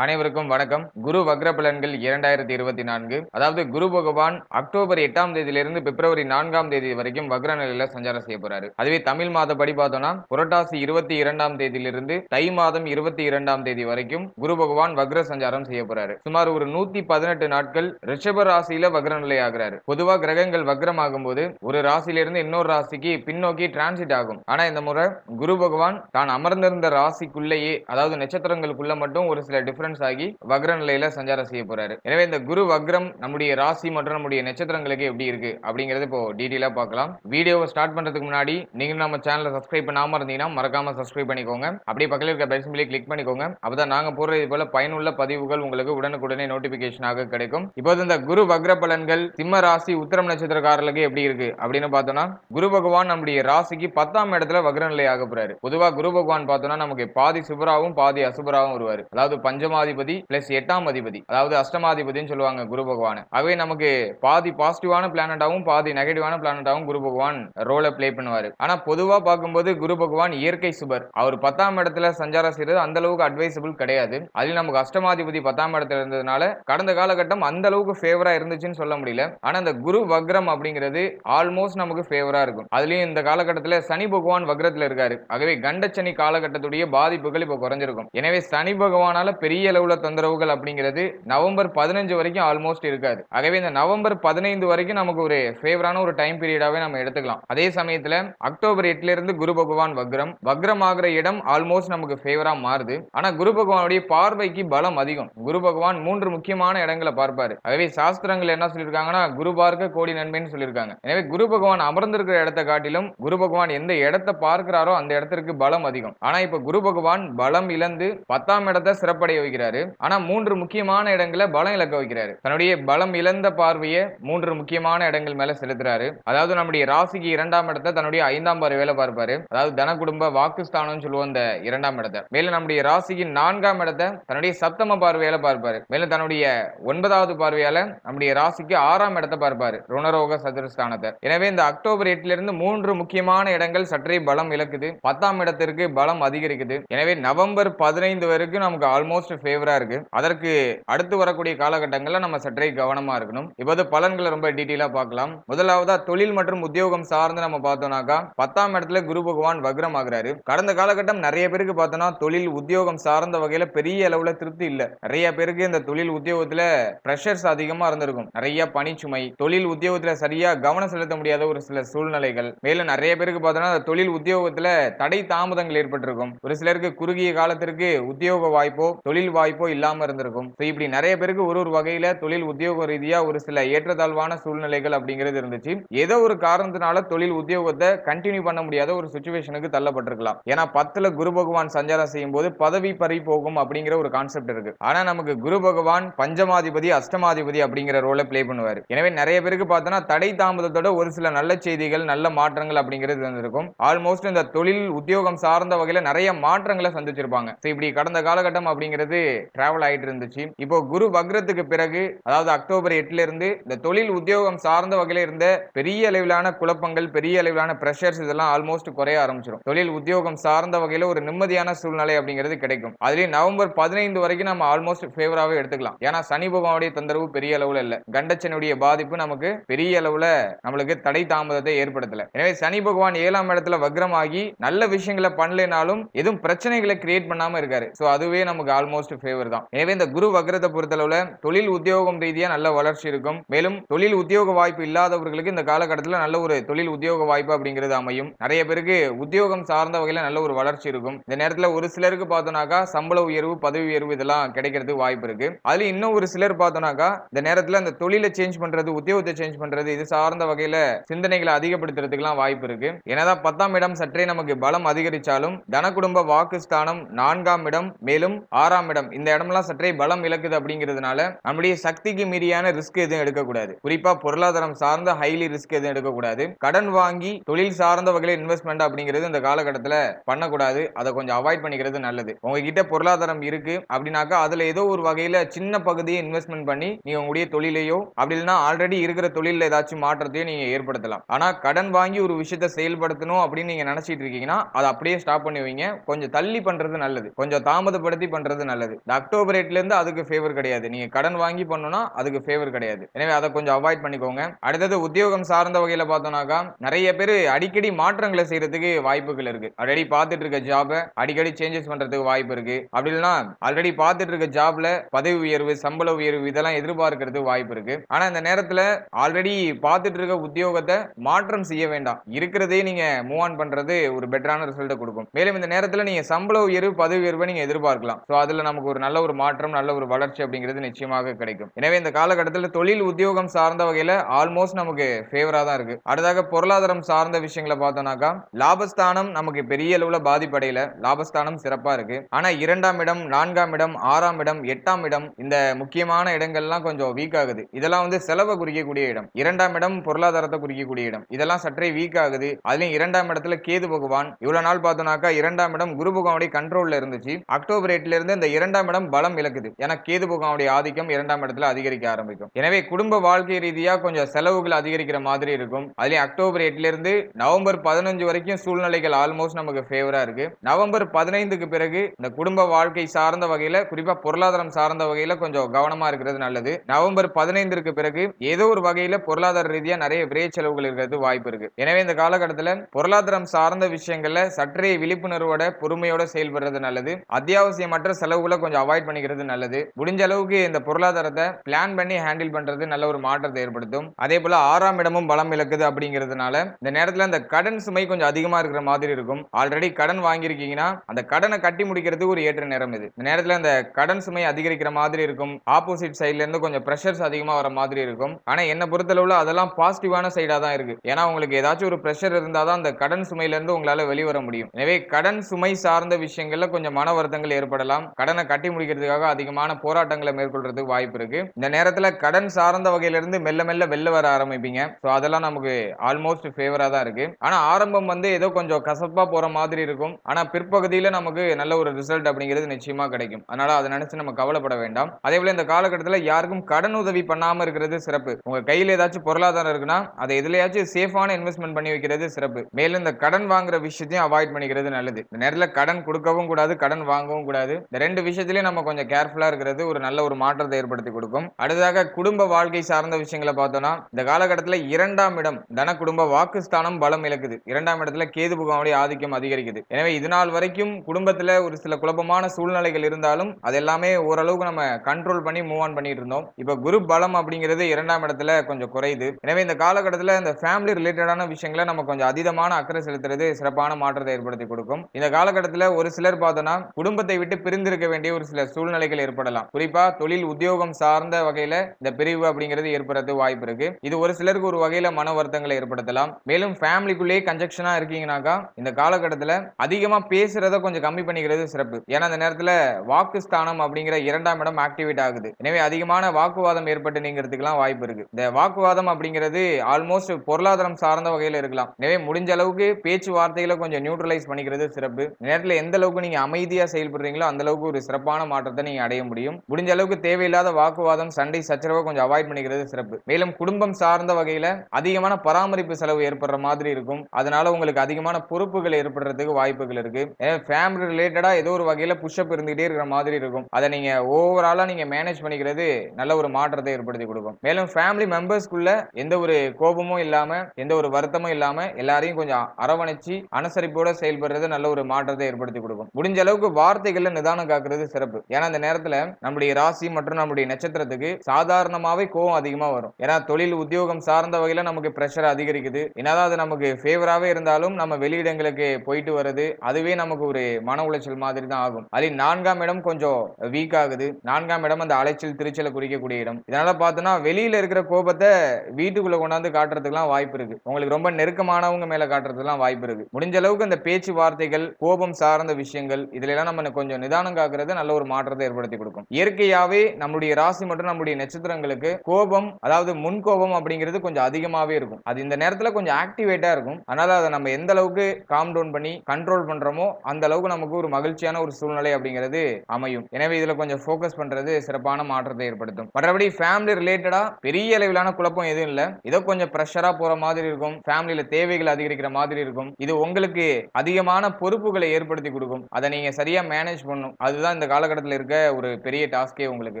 அனைவருக்கும் வணக்கம். குரு வக்ர பலன்கள் இரண்டாயிரத்தி இருபத்தி நான்கு. அதாவது குரு பகவான் அக்டோபர் எட்டாம் தேதியிலிருந்து பிப்ரவரி நான்காம் தேதி வரைக்கும் வக்ர நிலையில சஞ்சாரம் செய்ய போறாரு. அதுவே தமிழ் மாதப்படி பார்த்தோம்னா புரட்டாசி இருபத்தி இரண்டாம் தேதியிலிருந்து தை மாதம் இருபத்தி இரண்டாம் தேதி வரைக்கும் குரு பகவான் வக்ர சஞ்சாரம் செய்ய போறாரு. சுமார் ஒரு நூத்தி பதினெட்டு நாட்கள் ரிஷப ராசியில வக்ர நிலை ஆகிறாரு. பொதுவா கிரகங்கள் வக்ரம் ஆகும்போது ஒரு ராசியிலிருந்து இன்னொரு ராசிக்கு பின்னோக்கி டிரான்சிட் ஆகும். ஆனா இந்த முறை குரு பகவான் தான் அமர்ந்திருந்த ராசிக்குள்ளேயே அதாவது நட்சத்திரங்களுக்குள்ள மட்டும் ஒரு சில டிஃபரன்ஸ் ஆகி வக்ர நிலையில சஞ்சாரம் செய்ய போறாரு. எனவே இந்த குரு வக்ரம் நம்முடைய ராசி மற்றும் நம்முடைய நட்சத்திரங்களுக்கு எப்படி இருக்கு அப்படிங்கறது இப்போ டீட்டெயிலா பார்க்கலாம். வீடியோவை ஸ்டார்ட் பண்றதுக்கு முன்னாடி நீங்க நம்ம சேனலை சப்ஸ்கிரைப் பண்ணாம இருந்தீங்கன்னா மறக்காம சப்ஸ்கிரைப் பண்ணிக்கோங்க. அப்படியே பக்கத்தில் இருக்க பெல் கிளிக் பண்ணிக்கோங்க. அப்பதான் நாங்க போடுற இது போல பயனுள்ள பதிவுகள் உங்களுக்கு உடனுக்குடனே நோட்டிபிகேஷனாக கிடைக்கும். இப்போது இந்த குரு வக்ர பலன்கள் சிம்ம ராசி உத்தரம் நட்சத்திரக்காரர்களுக்கு எப்படி இருக்கு அப்படின்னு பார்த்தோம்னா குரு பகவான் நம்முடைய ராசிக்கு பத்தாம் இடத்துல வக்ர நிலை ஆக போறாரு. பொதுவா குரு பகவான் பார்த்தோம்னா நமக்கு பாதி சுபராவும் பாதி அசுபராவும் வருவார். அதாவது அஷ்டமாதிபதி பிளஸ் எட்டாம் அதிபதி. அதாவது அஷ்டமாதிபதினு சொல்லுவாங்க குரு பகவான். ஆகவே நமக்கு பாதி பாசிட்டிவான பிளானட்டாவும் பாதி நெகட்டிவான பிளானட்டாவும் குரு பகவான் ரோலை பிளே பண்ணுவார். ஆனா பொதுவா பார்க்கும்போது குரு பகவான் இயற்கை சுபர். அவர் பத்தாம் இடத்துல சஞ்சாரம் செய்யறது அந்த அளவுக்கு அட்வைசபிள் கிடையாது. அதில் நமக்கு அஷ்டமாதிபதி பத்தாம் இடத்துல இருந்ததுனால கடந்த காலகட்டம் அந்த அளவுக்கு ஃபேவரா இருந்துச்சுன்னு சொல்ல முடியல. ஆனா அந்த குரு வக்ரம் அப்படிங்கிறது ஆல்மோஸ்ட் நமக்கு ஃபேவரா இருக்கும். அதுலயும் இந்த காலகட்டத்தில் சனி பகவான் வக்ரத்தில் இருக்காரு. ஆகவே கண்டச்சனி காலகட்டத்துடைய பாதிப்புகள் இப்போ குறைஞ்சிருக்கும். எனவே சனி பகவானால பெரிய அளவுல தொந்தரவுகள் அப்படிங்கிறது நவம்பர் பதினஞ்சு வரைக்கும் ஆல்மோஸ்ட் இருக்காது. ஆகவே இந்த நவம்பர் பதினைந்து வரைக்கும் நமக்கு ஒரு ஃபேவரான ஒரு டைம் பீரியடாவே நம்ம எடுத்துக்கலாம். அதே சமயத்துல அக்டோபர் எட்டுல இருந்து குரு பகவான் வக்ரம். வக்ரம் ஆகிற இடம் ஆல்மோஸ்ட் நமக்கு ஃபேவரா மாறுது. ஆனா குரு பகவானுடைய பார்வைக்கு பலம் அதிகம். குரு பகவான் மூன்று முக்கியமான இடங்களை பார்ப்பாரு. ஆகவே சாஸ்திரங்கள் என்ன சொல்லியிருக்காங்கன்னா குரு பார்க்க கோடி நன்மைன்னு சொல்லியிருக்காங்க எனவே குரு பகவான் அமர்ந்திருக்கிற இடத்தை காட்டிலும் குரு பகவான் எந்த இடத்தை பார்க்கிறாரோ அந்த இடத்திற்கு பலம் அதிகம். ஆனா இப்ப குரு பகவான் பலம் இழந்து பத்தாம் இடத்தை சிறப்படைய வைக்கிறாரு. ஆனா மூன்று முக்கியமான இடங்களை பலம் இழக்க வைக்கிறாரு. தன்னுடைய பலம் இழந்த பார்வையை மூன்று முக்கியமான இடங்கள் மேல செலுத்துறாரு. அதாவது நம்முடைய ராசிக்கு இரண்டாம் இடத்தை தன்னுடைய ஐந்தாம் பார்வையில பார்ப்பாரு. அதாவது தன குடும்ப வாக்குஸ்தானம் சொல்லுவோம் இந்த இரண்டாம் இடத்தை. மேலும் நம்முடைய ராசிக்கு நான்காம் இடத்தை தன்னுடைய சப்தம பார்வையால பார்ப்பாரு. மேலும் தன்னுடைய ஒன்பதாவது பார்வையால நம்முடைய ராசிக்கு ஆறாம் இடத்தை பார்ப்பாரு. ருணரோக சதுரஸ்தானத்தை. எனவே இந்த அக்டோபர் எட்டுல இருந்து மூன்று முக்கியமான இடங்கள் சற்றே பலம் இழக்குது. பத்தாம் இடத்திற்கு பலம் அதிகரிக்குது. எனவே நவம்பர் பதினைந்து வரைக்கும் நமக்கு ஆல்மோஸ்ட் ஃபேவரா இருக்கு. அதற்கு அடுத்து வரக்கூடிய காலகட்டங்கள்ல நம்ம சற்றே கவனமா இருக்கணும். இப்போது பலன்களை ரொம்ப டீட்டெயிலா பார்க்கலாம். முதலாவதா தொழில் மற்றும் உத்தியோகம் சார்ந்து நம்ம பார்த்தோம்னாக்கா பத்தாம் இடத்துல குரு பகவான் வக்ரம் ஆகுறாரு. கடந்த காலகட்டம் நிறைய பேருக்கு பார்த்தோம்னா தொழில் உத்தியோகம் சார்ந்த வகையில பெரிய அளவுல திருப்தி இல்ல. நிறைய பேருக்கு இந்த தொழில் உத்தியோகத்துல ப்ரெஷர்ஸ் அதிகமா இருந்திருக்கும். நிறைய பணிச்சுமை தொழில் உத்தியோகத்துல சரியா கவனம் செலுத்த முடியாத ஒரு சில சூழ்நிலைகள். மேலும் நிறைய பேருக்கு பார்த்தோம்னா தொழில் உத்தியோகத்துல தடை தாமதங்கள் ஏற்பட்டிருக்கும். ஒரு சிலருக்கு குறுகிய காலத்திற்கு உத்தியோக வாய்ப்போ தொழில் வாய்ப்போ இல்லாம இருந்திருக்கும். இப்படி நிறைய பேருக்கு ஒரு ஒரு வகையில தொழில் உத்தியோக ரீதியா ஒரு சில ஏற்றத்தாழ்வான சூழ்நிலைகள் அப்படிங்கிறது இருந்துச்சு. ஏதோ ஒரு காரணத்தினால தொழில் உத்தியோகத்தை கண்டினியூ பண்ண முடியாத ஒரு சுச்சுவேஷனுக்கு தள்ளப்பட்டிருக்கலாம். ஏன்னா பத்துல குரு பகவான் சஞ்சாரம் செய்யும் போது பதவி பறி போகும் அப்படிங்கிற ஒரு கான்செப்ட் இருக்கு. ஆனா நமக்கு குரு பகவான் பஞ்சமாதிபதி அஷ்டமாதிபதி அப்படிங்கிற ரோலை பிளே பண்ணுவார். எனவே நிறைய பேருக்கு பார்த்தோன்னா தடை தாமதத்தோட ஒரு சில நல்ல செய்திகள் நல்ல மாற்றங்கள் அப்படிங்கிறது இருந்திருக்கும். ஆல்மோஸ்ட் இந்த தொழில் உத்தியோகம் சார்ந்த வகையில நிறைய மாற்றங்களை சந்திச்சிருப்பாங்க. இப்படி கடந்த காலகட்டம் அப்படிங்கிறது டிராவல் ஆயிட்டு இருந்துச்சு. இப்போ குரு வக்ரத்துக்கு பிறகு அதாவது அக்டோபர் எட்டுல இருந்து இந்த தொழில் உத்தியோகம் சார்ந்த வகையில இருந்த பெரிய அளவிலான குழப்பங்கள் பெரிய அளவிலான பிரஷர்ஸ் இதெல்லாம் ஆல்மோஸ்ட் குறைய ஆரம்பிச்சிடும் தொழில் உத்தியோகம் சார்ந்த வகையில ஒரு நிம்மதியான சூழ்நிலை அப்படிங்கிறது கிடைக்கும். அதுலயும் நவம்பர் பதினைந்து வரைக்கும் நம்ம ஆல்மோஸ்ட் ஃபேவராகவே எடுத்துக்கலாம். ஏன்னா சனி பகவானுடைய தொந்தரவு பெரிய அளவுல இல்ல. கண்டச்சனுடைய பாதிப்பு நமக்கு பெரிய அளவுல நம்மளுக்கு தடை தாமதத்தை ஏற்படுத்தல. எனவே சனி பகவான் ஏழாம் இடத்துல வக்ரமாகி நல்ல விஷயங்களை பண்ணலைனாலும் எதுவும் பிரச்சனைகளை கிரியேட் பண்ணாம இருக்காரு. சோ அதுவே நமக்கு ஆல்மோஸ்ட் ஃபேவர் தான். எனவே இந்த குரு வக்ரத்தை பொறுத்தளவுல தொழில் உத்தியோகம் ரீதியா நல்ல வளர்ச்சி இருக்கும். மேலும் தொழில் உத்தியோக வாய்ப்பு இல்லாதவர்களுக்கு இந்த காலகட்டத்தில் நல்ல ஒரு தொழில் உத்தியோக வாய்ப்பு அப்படிங்கிறது அமையும். நிறைய பேருக்கு உத்தியோகம் சார்ந்த வகையில நல்ல ஒரு வளர்ச்சி இருக்கும். இந்த நேரத்தில் ஒரு சிலருக்கு பார்த்தோம்னாக்கா சம்பள உயர்வு பதவி உயர்வு இதெல்லாம் கிடைக்கிறதுக்கு வாய்ப்பு இருக்கு. அதுல இன்னும் ஒரு சிலர் பார்த்தோம்னாக்கா இந்த நேரத்தில் அந்த தொழிலை சேஞ்ச் பண்றது உத்தியோகத்தை சேஞ்ச் பண்றது இது சார்ந்த வகையில சிந்தனைகளை அதிகப்படுத்துறதுக்குலாம் வாய்ப்பு இருக்கு. என்னதான் பத்தாம் இடம் சற்றே நமக்கு பலம் அதிகரிச்சாலும் தன குடும்ப வாக்குஸ்தானம் நான்காம் இடம் மேலும் ஆறாம் இடம். இந்த இடம்லாம் சற்றே பலம் இழக்குது அப்படிங்கிறதுனால நம்முடைய சக்திக்கு மீறியான ரிஸ்க் எதுவும் எடுக்கக்கூடாது. குறிப்பா பொருளாதாரம் சார்ந்த ஹைலி ரிஸ்க் எதுவும் எடுக்கக்கூடாது. கடன் வாங்கி தொழில் சார்ந்த வகையில் இன்வெஸ்ட்மெண்ட் அப்படிங்கிறது இந்த காலகட்டத்தில் பண்ணக்கூடாது. அதை கொஞ்சம் அவாய்ட் பண்ணிக்கிறது நல்லது. உங்ககிட்ட பொருளாதாரம் இருக்கு அப்படின்னாக்கா அதுல ஏதோ ஒரு வகையில சின்ன பகுதியை இன்வெஸ்ட்மெண்ட் பண்ணி நீங்க உங்களுடைய தொழிலையோ அப்படி இல்லைன்னா ஆல்ரெடி இருக்கிற தொழில ஏதாச்சும் மாற்றத்தையும் நீங்க ஏற்படுத்தலாம். ஆனா கடன் வாங்கி ஒரு விஷயத்தை செயல்படுத்தணும் அப்படின்னு நீங்க நினைச்சிட்டு இருக்கீங்கன்னா அதை அப்படியே ஸ்டாப் பண்ணி வைங்க. கொஞ்சம் தள்ளி பண்றது நல்லது. கொஞ்சம் தாமதப்படுத்தி பண்றது நல்லது. நல்லது. இந்த அக்டோபர் எட்டுல அதுக்கு ஃபேவர் கிடையாது. நீங்கள் கடன் வாங்கி பண்ணணும்னா அதுக்கு ஃபேவர் கிடையாது. எனவே அதை கொஞ்சம் அவாய்ட் பண்ணிக்கோங்க. அடுத்தது உத்தியோகம் சார்ந்த வகையில் பார்த்தோம்னாக்கா நிறைய பேர் அடிக்கடி மாற்றங்களை செய்யறதுக்கு வாய்ப்புகள் இருக்கு. ஆல்ரெடி பார்த்துட்டு இருக்க ஜாபை அடிக்கடி சேஞ்சஸ் பண்றதுக்கு வாய்ப்பு இருக்கு. அப்படி இல்லைன்னா ஆல்ரெடி பார்த்துட்டு இருக்க ஜாப்ல பதவி உயர்வு சம்பள உயர்வு இதெல்லாம் எதிர்பார்க்கறதுக்கு வாய்ப்பு இருக்கு. ஆனா இந்த நேரத்துல ஆல்ரெடி பார்த்துட்டு இருக்க உத்தியோகத்தை மாற்றம் செய்ய வேண்டாம். இருக்கிறதே நீங்க மூவ் ஆன் பண்றது ஒரு பெட்டரான ரிசல்ட்டை கொடுக்கும். மேலும் இந்த நேரத்துல நீங்க சம்பள உயர்வு பதவி உயர்வை நீங்க எதிர்பார்க்கலாம். சோ அதுல நமக்கு ஒரு நல்ல ஒரு மாற்றம் நல்ல ஒரு வளர்ச்சி அப்படிங்கிறது நிச்சயமாக கிடைக்கும். எனவே இந்த காலகட்டத்தில் தொழில் உத்தியோகம் சார்ந்த வகையில் ஆல்மோஸ்ட் நமக்கு ஃபேவரா தான் இருக்கு. அடுத்தாக பொருளாதாரம் சார்ந்த விஷயங்களை பார்த்தோம்னாக்கா லாபஸ்தானம் நமக்கு பெரிய அளவுல பாதிப்படையில. லாபஸ்தானம் சிறப்பா இருக்கு. ஆனா இரண்டாம் இடம் நான்காம் இடம் ஆறாம் இடம் எட்டாம் இடம் இந்த முக்கியமான இடங்கள்லாம் கொஞ்சம் வீக் ஆகுது. இதெல்லாம் வந்து செலவை குறிக்கக்கூடிய இடம். இரண்டாம் இடம் பொருளாதாரத்தை குறிக்கக்கூடிய இடம். இதெல்லாம் சற்றே வீக் ஆகுது. அதுலயும் இரண்டாம் இடத்துல கேது பகவான் இவ்வளவு நாள் பார்த்தோம்னாக்கா இரண்டாம் இடம் குரு பகவானுடைய கண்ட்ரோல்ல இருந்துச்சு. அக்டோபர் எட்டுல இருந்து இந்த இரண்டாம் இடம் பலம் இழக்குது. ஏன்னா கேது பகவானுடைய ஆதிக்கம் இரண்டாம் இடத்துல அதிகரிக்க ஆரம்பிக்கும். எனவே குடும்ப வாழ்க்கை ரீதியா கொஞ்சம் செலவுகள் அதிகரிக்கிற மாதிரி இருக்கும். அதுலயும் அக்டோபர் எட்டுல இருந்து நவம்பர் பதினஞ்சு வரைக்கும் சூழ்நிலைகள் ஆல்மோஸ்ட் நமக்கு ஃபேவரா இருக்கு. நவம்பர் பதினைந்துக்கு பிறகு இந்த குடும்ப வாழ்க்கை சார்ந்த வகையில குறிப்பா பொருளாதாரம் சார்ந்த வகையில கொஞ்சம் கவனமா இருக்கிறது நல்லது. நவம்பர் பதினைந்திற்கு பிறகு ஏதோ ஒரு வகையில பொருளாதார ரீதியா நிறைய விரைய செலவுகள் இருக்கிறது வாய்ப்பு இருக்கு. எனவே இந்த காலகட்டத்தில் பொருளாதாரம் சார்ந்த விஷயங்கள்ல சற்றே விழிப்புணர்வோட பொறுமையோட செயல்படுறது நல்லது. அத்தியாவசியமற்ற செலவுகள் கொஞ்சம் அவாய்ட் பண்ணிக்கிறது நல்லது. முடிஞ்ச அளவுக்கு இந்த பொருளாதாரத்தை பிளான் பண்ணி ஹேண்டில் பண்றது நல்ல ஒரு மாற்றத்தை ஏற்படுத்தும். அதே போல ஆறாம் இடமும் பலம் இழக்குது அப்படிங்கிறதுனால இந்த நேரத்துல அந்த கடன் சுமை கொஞ்சம் அதிகமா இருக்கிற மாதிரி இருக்கும். ஆல்ரெடி கடன் வாங்கியிருக்கீங்கன்னா அந்த கடனை கட்டி முடிக்கிறதுக்கு ஒரு ஏற்ற நேரம் இது. இந்த நேரத்துல அந்த கடன் சுமை அதிகரிக்கிற மாதிரி இருக்கும். ஆப்போசிட் சைட்ல இருந்து கொஞ்சம் ப்ரெஷர்ஸ் அதிகமா வர மாதிரி இருக்கும். ஆனா என்ன பொறுத்தளவுல அதெல்லாம் பாசிட்டிவான சைடா தான் இருக்கு. ஏன்னா உங்களுக்கு ஏதாச்சும் ஒரு ப்ரெஷர் இருந்தாதான் தான் அந்த கடன் சுமையில இருந்து உங்களால வெளிவர முடியும். எனவே கடன் சுமை சார்ந்த விஷயங்கள்ல கொஞ்சம் மன வருத்தங்கள் ஏற்படலாம். கடனை கட்டி முடிக்கிறதுக்காக அதிகமான போராட்டங்களை மேற்கொள்றதுக்கு வாய்ப்பு இருக்கு. இந்த நேரத்துல கடன் சார்ந்த வகையில இருந்து மெல்ல மெல்ல வெளில வர ஆரம்பிப்பீங்க. ஸோ அதெல்லாம் நமக்கு ஆல்மோஸ்ட் ஃபேவரா தான் இருக்கு. ஆனா ஆரம்பம் வந்து ஏதோ கொஞ்சம் கசப்பா போற மாதிரி இருக்கும். ஆனா பிற்பகுதியில நமக்கு நல்ல ஒரு ரிசல்ட் அப்படிங்கிறது நிச்சயமா கிடைக்கும். அதனால அதை நினைச்சு நம்ம கவலைப்பட வேண்டாம். அதே போல இந்த காலகட்டத்துல யாருக்கும் கடன் உதவி பண்ணாம இருக்கிறது சிறப்பு. உங்க கையில ஏதாச்சும் பொருளாதாரம் இருக்குன்னா அதை எதுலையாச்சும் சேஃபான இன்வெஸ்ட்மெண்ட் பண்ணி வைக்கிறது சிறப்பு. மேலும் இந்த கடன் வாங்குற விஷயத்தையும் அவாய்ட் பண்ணிக்கிறது நல்லது. இந்த நேரத்தில் கடன் கொடுக்கவும் கூடாது கடன் வாங்கவும் கூடாது. இந்த ரெண்டு விஷயத்திலயும் நம்ம கொஞ்சம் கேர்ஃபுல்லா இருக்கிறது ஒரு நல்ல ஒரு மாற்றத்தை ஏற்படுத்தி கொடுக்கும். அடுத்ததாக குடும்ப வாழ்க்கை சார்ந்த விஷயங்களை பார்த்தோம்னா இந்த காலகட்டத்தில் இரண்டாம் இடம் தன குடும்ப வாக்குஸ்தானம் பலம் இழக்குது. இரண்டாம் இடத்துல கேது புகனுடைய ஆதிக்கம் அதிகரிக்குது. எனவே இது நாள் வரைக்கும் குடும்பத்தில் ஒரு சில குழப்பமான சூழ்நிலைகள் இருந்தாலும் அது எல்லாமே ஓரளவுக்கு நம்ம கண்ட்ரோல் பண்ணி மூவ் ஆன் பண்ணிட்டு இருந்தோம். இப்போ குரு பலம் அப்படிங்கிறது இரண்டாம் இடத்துல கொஞ்சம் குறையுது. எனவே இந்த காலகட்டத்தில் இந்த ஃபேமிலி ரிலேட்டடான விஷயங்களை நம்ம கொஞ்சம் அதீதமான அக்கறை செலுத்துறது சிறப்பான மாற்றத்தை ஏற்படுத்தி கொடுக்கும். இந்த காலகட்டத்தில் ஒரு சிலர் பார்த்தோம்னா குடும்பத்தை விட்டு பிரிந்திருக்க வேண்டிய ஒரு சில சூழ்நிலைகள் ஏற்படலாம். குறிப்பா தொழில் உத்தியோகம் சார்ந்த வகையில இந்த பிரிவு அப்படிங்கிறது ஏற்படுறது வாய்ப்பு இருக்கு. இது ஒரு சிலருக்கு ஒரு வகையில மன வருத்தங்களை ஏற்படுத்தலாம். மேலும் ஃபேமிலிக்குள்ளேயே கன்ஜெக்ஷனா இருக்கீங்கன்னாக்கா இந்த காலகட்டத்துல அதிகமா பேசுறத கொஞ்சம் கம்மி பண்ணிக்கிறது சிறப்பு. ஏன்னா அந்த நேரத்துல வாக்கு ஸ்தானம் அப்படிங்கிற இரண்டாம் இடம் ஆக்டிவேட் ஆகுது. எனவே அதிகமான வாக்குவாதம் ஏற்பட்டு நீங்கிறதுக்கெல்லாம் வாய்ப்பு இருக்கு. இந்த வாக்குவாதம் அப்படிங்கிறது ஆல்மோஸ்ட் பொருளாதாரம் சார்ந்த வகையில இருக்கலாம். எனவே முடிஞ்ச அளவுக்கு பேச்சுவார்த்தைகளை கொஞ்சம் நியூட்ரலைஸ் பண்ணிக்கிறது சிறப்பு. நேரத்தில் எந்த அளவுக்கு நீங்க அமைதியா செயல்படுறீங்களோ அந்த அளவுக்கு ஒரு சிறப்பான மாற்றத்தை நீங்க அடைய முடியும். முடிஞ்ச அளவுக்கு தேவையில்லாத வாக்குவாதம் சண்டை சச்சரவை கொஞ்சம் அவாய்ட் பண்ணிக்கிறது சிறப்பு. மேலும் குடும்பம் சார்ந்த வகையில அதிகமான பராமரிப்பு செலவு ஏற்படுற மாதிரி இருக்கும். அதனால உங்களுக்கு அதிகமான பொறுப்புகள் ஏற்படுறதுக்கு வாய்ப்புகள் இருக்கு. ஃபேமிலி ரிலேட்டடா ஏதோ ஒரு வகையில புஷ்அப் இருந்துகிட்டே இருக்கிற மாதிரி இருக்கும். அதை நீங்க ஓவராலா நீங்க மேனேஜ் பண்ணிக்கிறது நல்ல ஒரு மாற்றத்தை ஏற்படுத்தி கொடுக்கும். மேலும் ஃபேமிலி மெம்பர்ஸ்க்குள்ள எந்த ஒரு கோபமும் இல்லாம எந்த ஒரு வருத்தமும் இல்லாம எல்லாரையும் கொஞ்சம் அரவணைச்சு அனுசரிப்போட செயல்படுறது நல்ல ஒரு மாற்றத்தை ஏற்படுத்தி கொடுக்கும். முடிஞ்ச அளவுக்கு வார்த்தைகள்ல நிதானம் காக்குறது சிறப்பு. ஏன்னா அந்த நேரத்துல நம்முடைய ராசி மற்றும் நம்முடைய நட்சத்திரத்துக்கு சாதாரணமாவே கோவம் அதிகமா வரும். ஏன்னா தொழில் உத்தியோகம் சார்ந்த வகையில நமக்கு பிரஷர் அதிகரிக்குது. என்னதான் அது நமக்கு ஃபேவராகவே இருந்தாலும் நம்ம வெளியிடங்களுக்கு போயிட்டு வர்றது அதுவே நமக்கு ஒரு மன உளைச்சல் மாதிரி தான் ஆகும். அது நான்காம் இடம் கொஞ்சம் வீக் ஆகுது. நான்காம் இடம் அந்த அலைச்சல் திருச்சலை குறிக்கக்கூடிய இடம். இதனால பார்த்தோன்னா வெளியில இருக்கிற கோபத்தை வீட்டுக்குள்ள கொண்டாந்து காட்டுறதுக்குலாம் வாய்ப்பு இருக்கு. உங்களுக்கு ரொம்ப நெருக்கமானவங்க மேல காட்டுறதுக்குலாம் வாய்ப்பு இருக்கு. முடிஞ்ச அளவுக்கு அந்த பேச்சுவார்த்தைகள் கோபம் சார்ந்த விஷயங்கள் இதுல எல்லாம் நம்ம கொஞ்சம் நிதானம் காக்குறது நல்ல ஒரு மாற்றத்தை ஏற்படுத்தி கொடுக்கும். இயற்கையாவே நம்முடைய ராசி மற்றும் நம்முடைய நட்சத்திரங்களுக்கு கோபம் அதாவது முன் கோபம் அப்படிங்கிறது கொஞ்சம் அதிகமாவே இருக்கும். அது இந்த நேரத்துல கொஞ்சம் ஆக்டிவேட்டா இருக்கும். அதனால அதை நம்ம எந்த அளவுக்கு காம் டவுன் பண்ணி கண்ட்ரோல் பண்றோமோ அந்த அளவுக்கு நமக்கு ஒரு மகிழ்ச்சியான ஒரு சூழ்நிலை அப்படிங்கிறது அமையும். எனவே இதுல கொஞ்சம் ஃபோக்கஸ் பண்றது சிறப்பான மாற்றத்தை ஏற்படுத்தும். மற்றபடி ஃபேமிலி ரிலேட்டடா பெரிய அளவிலான குழப்பம் எதுவும் இல்லை. ஏதோ கொஞ்சம் ப்ரெஷரா போற மாதிரி இருக்கும். ஃபேமிலியில தேவைகள் அதிகரிக்கிற மாதிரி இருக்கும். இது உங்களுக்கு அதிகமான பொறுப்புகளை ஏற்படுத்தி கொடுக்கும். அதை நீங்க சரியா மேனேஜ் பண்ணும் அதுதான் தான் இந்த காலகட்டத்தில் இருக்க ஒரு பெரிய டாஸ்கே உங்களுக்கு.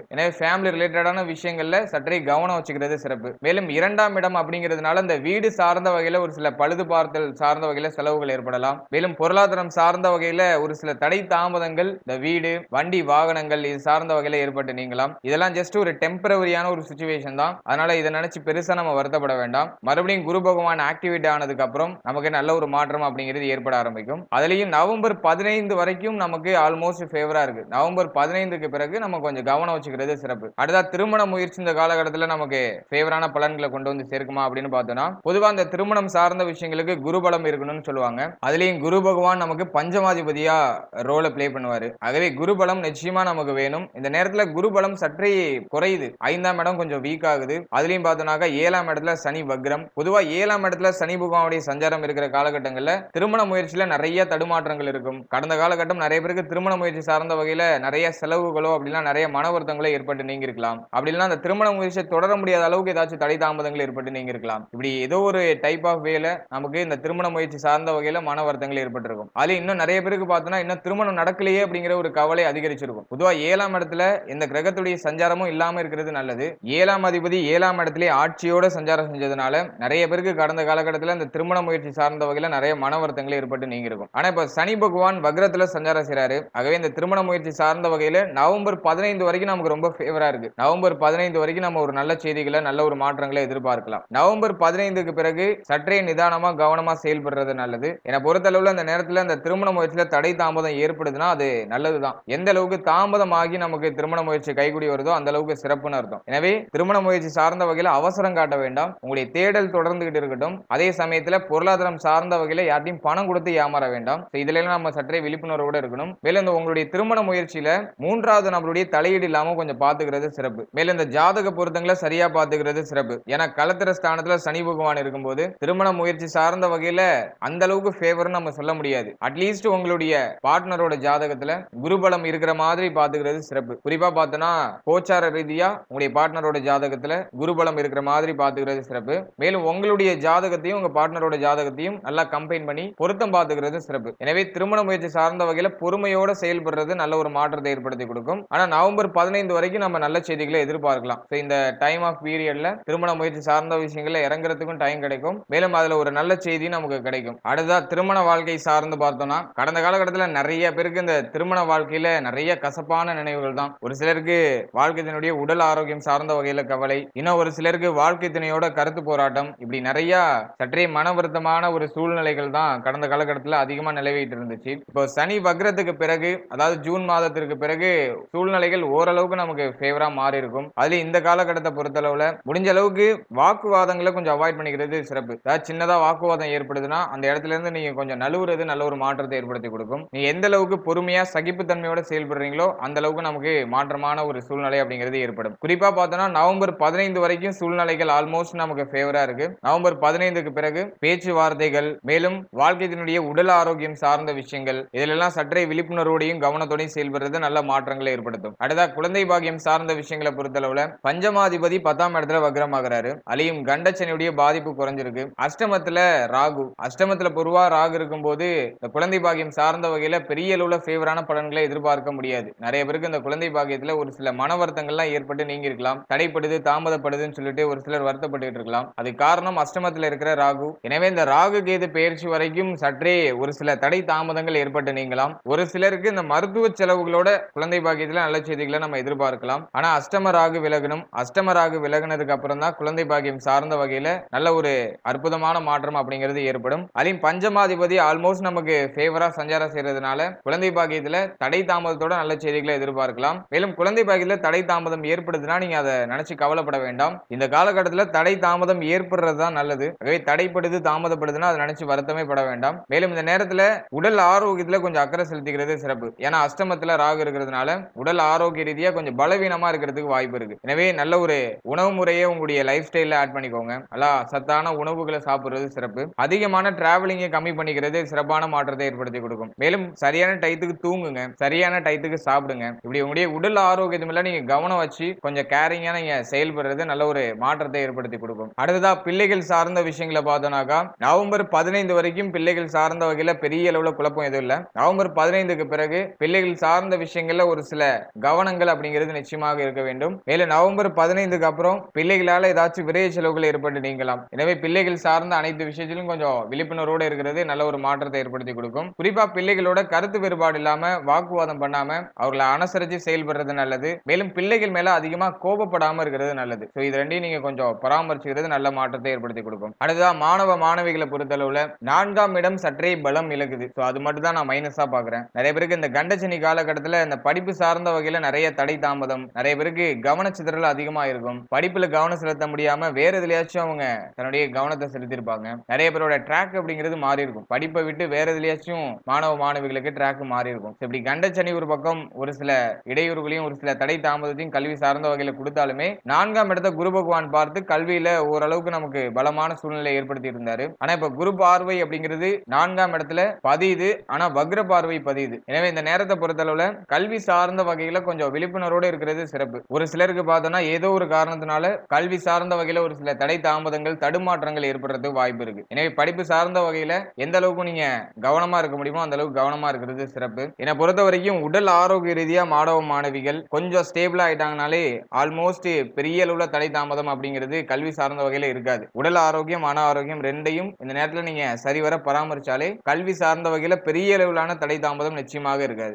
எனவே ஃபேமிலி ரிலேட்டடான விஷயங்கள்ல சற்றே கவனம் வச்சுக்கிறது சிறப்பு. மேலும் இரண்டாம் இடம் அப்படிங்கிறதுனால இந்த வீடு சார்ந்த வகையில ஒரு சில பழுது பார்த்தல் சார்ந்த வகையில செலவுகள் ஏற்படலாம். மேலும் பொருளாதாரம் சார்ந்த வகையில ஒரு சில தடை தாமதங்கள் இந்த வீடு வண்டி வாகனங்கள் இது சார்ந்த வகையில ஏற்பட்டு நீங்களாம் இதெல்லாம் ஜஸ்ட் ஒரு டெம்பரவரியான ஒரு சுச்சுவேஷன் தான். அதனால இதை நினைச்சு பெருசா நம்ம வருத்தப்பட வேண்டாம். மறுபடியும் குரு பகவான் ஆக்டிவேட் ஆனதுக்கு அப்புறம் நமக்கு நல்ல ஒரு மாற்றம் அப்படிங்கிறது ஏற்பட ஆரம்பிக்கும். அதுலயும் நவம்பர் பதினைந்து வரைக்கும் நமக்கு ஆல்மோஸ்ட் ஃபேவரா இருக்கு. நவம்பர் பதினைந்துக்கு பிறகு நம்ம கொஞ்சம் கவனம் வச்சுக்கிறது சிறப்பு. அடுத்தா திருமண முயற்சி இந்த காலகட்டத்தில் நமக்கு ஃபேவரான பலன்களை கொண்டு வந்து சேர்க்குமா அப்படின்னு பார்த்தோம்னா பொதுவாக இந்த திருமணம் சார்ந்த விஷயங்களுக்கு குரு பலம் இருக்கணும்னு சொல்லுவாங்க. அதுலேயும் குரு பகவான் நமக்கு பஞ்சமாதிபதியா ரோலை பிளே பண்ணுவார். ஆகவே குரு பலம் நிச்சயமா நமக்கு வேணும். இந்த நேரத்தில் குரு பலம் சற்றே குறையுது. ஐந்தாம் இடம் கொஞ்சம் வீக் ஆகுது. அதுலேயும் பார்த்தோம்னாக்கா ஏழாம் இடத்துல சனி வக்ரம். பொதுவாக ஏழாம் இடத்துல சனி பகவானுடைய சஞ்சாரம் இருக்கிற காலகட்டங்களில் திருமண முயற்சியில் நிறைய தடுமாற்றங்கள் இருக்கும். கடந்த காலகட்டம் நிறைய பேருக்கு திருமண முயற்சி சார்ந்த வகை வகையில் நிறைய செலவுகளோ அப்படிலாம் நிறைய மன வருத்தங்களோ ஏற்பட்டு நீங்க இருக்கலாம் அப்படி இல்லைன்னா அந்த திருமண முயற்சியை தொடர முடியாத அளவுக்கு ஏதாச்சும் தடை தாமதங்கள் ஏற்பட்டு நீங்க இருக்கலாம் இப்படி ஏதோ ஒரு டைப் ஆஃப் வேல நமக்கு இந்த திருமண முயற்சி சார்ந்த வகையில் மன வருத்தங்கள் ஏற்பட்டிருக்கும். அதுல இன்னும் நிறைய பேருக்கு பார்த்தோன்னா இன்னும் திருமணம் நடக்கலையே அப்படிங்கிற ஒரு கவலை அதிகரிச்சிருக்கும். பொதுவாக ஏழாம் இடத்துல இந்த கிரகத்துடைய சஞ்சாரமும் இல்லாம இருக்கிறது நல்லது. ஏழாம் அதிபதி ஏழாம் இடத்திலே ஆட்சியோட சஞ்சாரம் செஞ்சதுனால நிறைய பேருக்கு கடந்த காலகட்டத்தில் இந்த திருமண முயற்சி சார்ந்த வகையில் நிறைய மன வருத்தங்கள் ஏற்பட்டு நீங்க இருக்கும் ஆனா இப்ப சனி பகவான் வக்ரத்துல சஞ்சாரம் செய்றாரு. ஆகவே இந்த திருமண முயற்சி சார்ந்த வகையில் நவம்பர் பதினைந்து வரைக்கும் நமக்கு ரொம்ப ஃபேவரா இருக்கு. நவம்பர் பதினைந்து வரைக்கும் நம்ம ஒரு நல்ல செய்திகளை நல்ல ஒரு மாற்றங்களை எதிர்பார்க்கலாம். நவம்பர் பதினைந்துக்கு பிறகு சற்றே நிதானமாக கவனமாக செயல்படுறது நல்லது. என்னை பொறுத்தளவில் அந்த நேரத்தில் அந்த திருமண முயற்சியில் தடை தாமதம் ஏற்படுதுன்னா அது நல்லதுதான். எந்த அளவுக்கு தாமதமாகி நமக்கு திருமண முயற்சி கைகூடி வருதோ அந்த அளவுக்கு சிறப்புன்னு அர்த்தம். எனவே திருமண முயற்சி சார்ந்த வகையில் அவசரம் காட்ட வேண்டாம். உங்களுடைய தேடல் தொடர்ந்துகிட்டு இருக்கட்டும். அதே சமயத்தில் பொருளாதாரம் சார்ந்த வகையில் யார்ட்டையும் பணம் கொடுத்து ஏமாற வேண்டாம். இதுல நம்ம சற்றே விழிப்புணர்வோடு இருக்கணும். மேலும் இந்த உங்களுடைய திருமண முயற்சியில மூன்றாவது நபருடைய தலையீடு இல்லாம கொஞ்சம் பாத்துக்கிறது சிறப்பு. மேலும் இந்த ஜாதக பொருத்தங்களை சரியா பாத்துக்கிறது சிறப்பு. ஏன்னா களத்திர ஸ்தானத்துல சனி பகவான் இருக்கும்போது திருமண முயற்சி சார்ந்த வகையில அந்த அளவுக்கு ஃபேவர்னு நம்ம சொல்ல முடியாது. அட்லீஸ்ட் உங்களுடைய பார்ட்னரோட ஜாதகத்துல குருபலம் இருக்கிற மாதிரி பாத்துக்கிறது சிறப்பு. குறிப்பா பார்த்தோன்னா கோச்சார ரீதியா உங்களுடைய பார்ட்னரோட ஜாதகத்துல குருபலம் இருக்கிற மாதிரி பாத்துக்கிறது சிறப்பு. மேலும் உங்களுடைய ஜாதகத்தையும் உங்க பார்ட்னரோட ஜாதகத்தையும் நல்லா கம்பைன் பண்ணி பொருத்தம் பாத்துக்கிறது சிறப்பு. எனவே திருமண முயற்சி சார்ந்த வகையில பொறுமையோட செயல்படுறது நல்ல ஒரு மாற்றத்தை ஏற்படுத்தி கொடுக்கும். ஆனா நவம்பர் பதினைந்து வரைக்கும் நம்ம நல்ல செய்திகளை எதிர்பார்க்கலாம். இந்த டைம் ஆஃப் பீரியட்ல திருமண முயற்சி சார்ந்த விஷயங்களை இறங்குறதுக்கும் டைம் கிடைக்கும். மேலும் அதுல ஒரு நல்ல செய்தி நமக்கு கிடைக்கும். அடுத்தா திருமண வாழ்க்கை சார்ந்து பார்த்தோம்னா கடந்த காலகட்டத்தில் நிறைய பேருக்கு இந்த திருமண வாழ்க்கையில நிறைய கசப்பான நினைவுகள் தான். ஒரு சிலருக்கு வாழ்க்கையினுடைய உடல் ஆரோக்கியம் சார்ந்த வகையில கவலை இன்னும் ஒரு சிலருக்கு வாழ்க்கை திணையோட கருத்து போராட்டம். இப்படி நிறைய சற்றே மன வருத்தமான ஒரு சூழ்நிலைகள் தான் கடந்த காலகட்டத்தில் அதிகமா நிலவிட்டு இருந்துச்சு. இப்போ சனி வக்ரத்துக்கு பிறகு அதாவது ஜூன் மாதத்திற்கு பிறகு சூழ்நிலைகள் ஓரளவுக்கு நமக்கு ஃபேவரா மாறி இருக்கும். அதுல இந்த காலகட்டத்தை பொறுத்தளவுல முடிஞ்ச அளவுக்கு வாக்குவாதங்களை கொஞ்சம் அவாய்ட் பண்ணிக்கிறது சிறப்பு. அதாவது சின்னதா வாக்குவாதம் ஏற்படுதுன்னா அந்த இடத்துல இருந்து நீங்க கொஞ்சம் நழுவுறது நல்ல ஒரு மாற்றத்தை ஏற்படுத்தி கொடுக்கும். நீங்க எந்த அளவுக்கு பொறுமையா சகிப்புத்தன்மையோட செயல்படுறீங்களோ அந்த அளவுக்கு நமக்கு மாற்றமான ஒரு சூழ்நிலை அப்படிங்கிறது ஏற்படும். குறிப்பா பார்த்தோம்னா நவம்பர் பதினைந்து வரைக்கும் சூழ்நிலைகள் ஆல்மோஸ்ட் நமக்கு ஃபேவரா இருக்கு. நவம்பர் பதினைந்துக்கு பிறகு பேச்சுவார்த்தைகள் மேலும் வாழ்க்கையினுடைய உடல் ஆரோக்கியம் சார்ந்த விஷயங்கள் இதிலெல்லாம் சற்றே விழிப்புணர்வோடையும் கவனத்தோடையும் செயல்படுறது நல்ல மாற்றங்களை ஏற்படுத்தும். அடுத்தா குழந்தை பாகியம் சார்ந்த விஷயங்களை பொறுத்தளவுல பஞ்சமாதிபதி பத்தாம் இடத்துல வக்ரமாகிறாரு. அலியும் கண்டச்சனையுடைய பாதிப்பு குறைஞ்சிருக்கு. அஷ்டமத்துல ராகு. அஷ்டமத்துல பொருவா ராகு இருக்கும்போது இந்த குழந்தை பாகியம் சார்ந்த வகையில பெரிய அளவுல ஃபேவரான பலன்களை எதிர்பார்க்க முடியாது. நிறைய பேருக்கு இந்த குழந்தை பாகியத்துல ஒரு சில மன வருத்தங்கள்லாம் ஏற்பட்டு நீங்க இருக்கலாம் தடைப்படுது தாமதப்படுதுன்னு சொல்லிட்டு ஒரு சிலர் வருத்தப்பட்டு இருக்கலாம். அது காரணம் அஷ்டமத்துல இருக்கிற ராகு. எனவே இந்த ராகு கேது பயிற்சி வரைக்கும் சற்றே ஒரு சில தடை தாமதங்கள் ஏற்பட்டு நீங்கலாம். ஒரு சிலருக்கு இந்த மருத்துவ செலவுகளோட குழந்தை பாக்கியத்துல நல்ல செய்திகளை நம்ம எதிர்பார்க்கலாம். ஆனா அஷ்டம ராகு விலகணும். அஷ்டம ராகு விலகினதுக்கு அப்புறம் தான் குழந்தை பாக்கியம் சார்ந்த வகையில நல்ல ஒரு அற்புதமான மாற்றம் அப்படிங்கிறது ஏற்படும். அதையும் பஞ்சமாதிபதி ஆல்மோஸ்ட் நமக்கு ஃபேவரா சஞ்சாரம் செய்யறதுனால குழந்தை பாக்கியத்துல தடை தாமதத்தோட நல்ல செய்திகளை எதிர்பார்க்கலாம். மேலும் குழந்தை பாக்கியத்துல தடை தாமதம் ஏற்படுதுன்னா நீங்க அதை நினைச்சு கவலைப்பட வேண்டாம். இந்த காலகட்டத்துல தடை தாமதம் ஏற்படுறது தான் நல்லது. ஆகவே தடைப்படுது தாமதப்படுதுன்னா அதை நினைச்சு வருத்தமே பட வேண்டாம். மேலும் இந்த நேரத்துல உடல் ஆரோக்கியத்துல கொஞ்சம் அக்கறை செலுத்திக்கிறது சிறப்பு. ஏன்னா அஷ்டம அஷ்டமத்துல ராகு இருக்கிறதுனால உடல் ஆரோக்கிய ரீதியா கொஞ்சம் பலவீனமா இருக்கிறதுக்கு வாய்ப்பு இருக்கு. எனவே நல்ல ஒரு உணவு முறையை உங்களுடைய லைஃப் ஸ்டைல ஆட் பண்ணிக்கோங்க. நல்லா சத்தான உணவுகளை சாப்பிடுறது சிறப்பு. அதிகமான டிராவலிங்கை கம்மி பண்ணிக்கிறது சிறப்பான மாற்றத்தை ஏற்படுத்தி கொடுக்கும். மேலும் சரியான டயத்துக்கு தூங்குங்க. சரியான டயத்துக்கு சாப்பிடுங்க. இப்படி உங்களுடைய உடல் ஆரோக்கியத்து மேல நீங்க கவனம் வச்சு கொஞ்சம் கேரிங்கா நீங்க செயல்படுறது நல்ல ஒரு மாற்றத்தை ஏற்படுத்தி கொடுக்கும். அடுத்ததா பிள்ளைகள் சார்ந்த விஷயங்களை பார்த்தோம்னாக்கா நவம்பர் பதினைந்து வரைக்கும் பிள்ளைகள் சார்ந்த வகையில பெரிய அளவுல குழப்பம் எதுவும் இல்ல. நவம்பர் பதினைந்துக்கு பிறகு பிள்ளைகள் சார்ந்த விஷயங்கள்ல ஒரு சில கவனங்கள் அப்படிங்கிறது நிச்சயமாக இருக்க வேண்டும். மேலும் நவம்பர் பதினைந்துக்கு அப்புறம் பிள்ளைகளால ஏதாச்சும் விரைய செலவுகள் ஏற்பட்டு நீங்கலாம். எனவே பிள்ளைகள் சார்ந்த அனைத்து விஷயத்திலும் கொஞ்சம் விழிப்புணர்வோடு இருக்கிறது நல்ல ஒரு மாற்றத்தை ஏற்படுத்தி கொடுக்கும். குறிப்பா பிள்ளைகளோட கருத்து வேறுபாடு இல்லாம வாக்குவாதம் பண்ணாம அவர்களை அனுசரிச்சு செயல்படுறது நல்லது. மேலும் பிள்ளைகள் மேல அதிகமா கோபப்படாம இருக்கிறது நல்லது. ஸோ இது ரெண்டையும் நீங்க கொஞ்சம் பராமரிச்சுக்கிறது நல்ல மாற்றத்தை ஏற்படுத்தி கொடுக்கும். அடுத்ததான் மாணவ மாணவிகளை பொறுத்தளவுல நான்காம் இடம் சற்றே பலம் இழக்குது. ஸோ அது மட்டும் தான் நான் மைனஸா பாக்குறேன் நிறைய பேருக்கு இந்த கண்டச்சனி காலகட்டத்துல இந்த படிப்பு சார்ந்த வகையில நிறைய தடை தாமதம். நிறைய பேருக்கு கவனச்சிதறல் அதிகமா இருக்கும். படிப்புல கவனம் செலுத்த முடியாம வேற எதுலயாச்சும் அவங்க தன்னுடைய கவனத்தை செலுத்திருப்பாங்க நிறைய பேரோட ட்ராக் அப்படிங்கிறது மாறி இருக்கும். படிப்பை விட்டு வேற எதுலயாச்சும் மாணவ மாணவிகளுக்கு ட்ராக் மாறி இருக்கும். இப்படி கண்டச்சனி ஒரு பக்கம் ஒரு சில இடையூறுகளையும் ஒரு சில தடை தாமதத்தையும் கல்வி சார்ந்த வகையில கொடுத்தாலுமே நான்காம் இடத்த குரு பகவான் பார்த்து கல்வியில ஓரளவுக்கு நமக்கு பலமான சூழ்நிலை ஏற்படுத்தி இருந்தாரு. ஆனா இப்ப குரு பார்வை அப்படிங்கிறது நான்காம் இடத்துல பதியுது. ஆனா வக்ர பார்வை பதியுது. எனவே இந்த நேரத்தை பொறுத்த பொறுத்தளவுல கல்வி சார்ந்த வகையில கொஞ்சம் விழிப்புணர்வோடு இருக்கிறது சிறப்பு. ஒரு சிலருக்கு பார்த்தோம்னா ஏதோ ஒரு காரணத்தினால கல்வி சார்ந்த வகையில ஒரு சில தடை தாமதங்கள் தடுமாற்றங்கள் ஏற்படுறதுக்கு வாய்ப்பு இருக்கு. எனவே படிப்பு சார்ந்த வகையில எந்த அளவுக்கு நீங்க கவனமா இருக்க முடியுமோ அந்த அளவுக்கு கவனமா இருக்கிறது சிறப்பு. என்னை பொறுத்த வரைக்கும் உடல் ஆரோக்கிய ரீதியா மாணவ மாணவிகள் கொஞ்சம் ஸ்டேபிள் ஆயிட்டாங்கனாலே ஆல்மோஸ்ட் பெரிய அளவுல தடை தாமதம் அப்படிங்கிறது கல்வி சார்ந்த வகையில இருக்காது. உடல் ஆரோக்கியம் மன ஆரோக்கியம் ரெண்டையும் இந்த நேரத்துல நீங்க சரிவர பராமரிச்சாலே கல்வி சார்ந்த வகையில பெரிய அளவிலான தடை தாமதம் நிச்சயமாக இருக்காது.